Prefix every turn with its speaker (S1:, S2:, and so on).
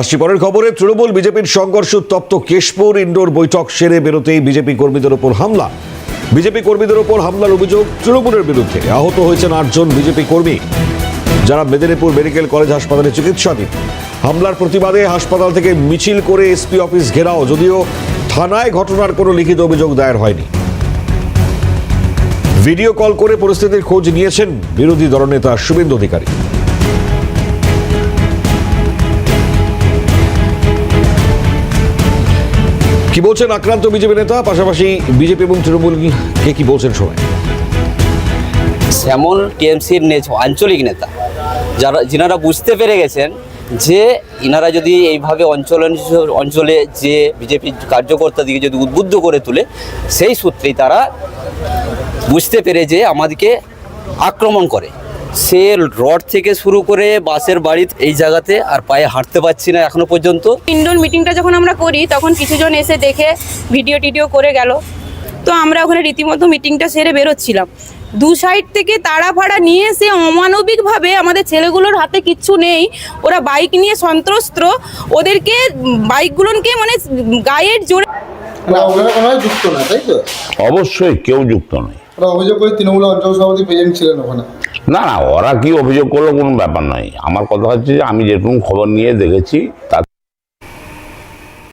S1: আসছি পরের খবরে তৃণমূল বিজেপির সংঘর্ষ উত্তপ্ত কেশপুর ইন্ডোর বৈঠক সেরে বেরোতেই বিজেপি কর্মীদের ওপর হামলা। বিজেপি কর্মীদের ওপর হামলার অভিযোগ তৃণমূলের বিরুদ্ধে। আহত হয়েছেন আটজন বিজেপি কর্মী। যারা মেদিনীপুর মেডিকেল কলেজ হাসপাতালে চিকিৎসাধীন। হামলার প্রতিবাদে হাসপাতাল থেকে মিছিল করে এসপি অফিস ঘেরাও। যদিও থানায় ঘটনার কোনো লিখিত অভিযোগ দায়ের হয়নি। ভিডিও কল করে পরিস্থিতির খোঁজ নিয়েছেন বিরোধী দলনেতা শুভেন্দু অধিকারী। কি বলছেন আক্রান্ত বিজেপি নেতা? পাশাপাশি বিজেপি এবং তৃণমূল কে কি বলছেন শোনায়
S2: শ্যামল টিএমসির আঞ্চলিক নেতা, যারা যিনারা বুঝতে পেরে গেছেন যে ইনারা যদি এইভাবে অঞ্চল অঞ্চলে যে বিজেপি কার্যকর্তাদিকে যদি উদ্বুদ্ধ করে তোলে, সেই সূত্রেই তারা বুঝতে পেরে যে আমাদেরকে আক্রমণ করে। সে রড থেকে শুরু করে বাসের বাড়ি এই জায়গাতে আর পায়ে হাঁটতে পারছি না এখনও পর্যন্ত।
S3: ইন্ডোর মিটিংটা যখন আমরা করি তখন কিছুজন এসে দেখে ভিডিও টিডিও করে গেল। তো আমরা ওখানে রীতিমতো মিটিংটা সেরে বেরোচ্ছিলাম। দু সাইড থেকে তাড়া ফাড়া নিয়ে এসে অমানবিকভাবে আমাদের ছেলেগুলোর হাতে কিচ্ছু নেই। ওরা বাইক নিয়ে সন্ত্রস্ত। ওদেরকে বাইকগুলোকে মানে গায়ের জোরে
S4: না ওনারা কোনোভাবে যুক্ত না তাই তো?
S5: অবশ্যই কেউ যুক্ত নয়।
S4: অভিযোগ করে তৃণমূল অঞ্চল সভাপতি প্রেজেন্ট ছিলেন ওখানে।
S5: না না, ওরা কি অভিযোগ করল কোনো ব্যাপার নয়। আমার কথা হচ্ছে যে আমি যেরকম খবর নিয়ে দেখেছি, তার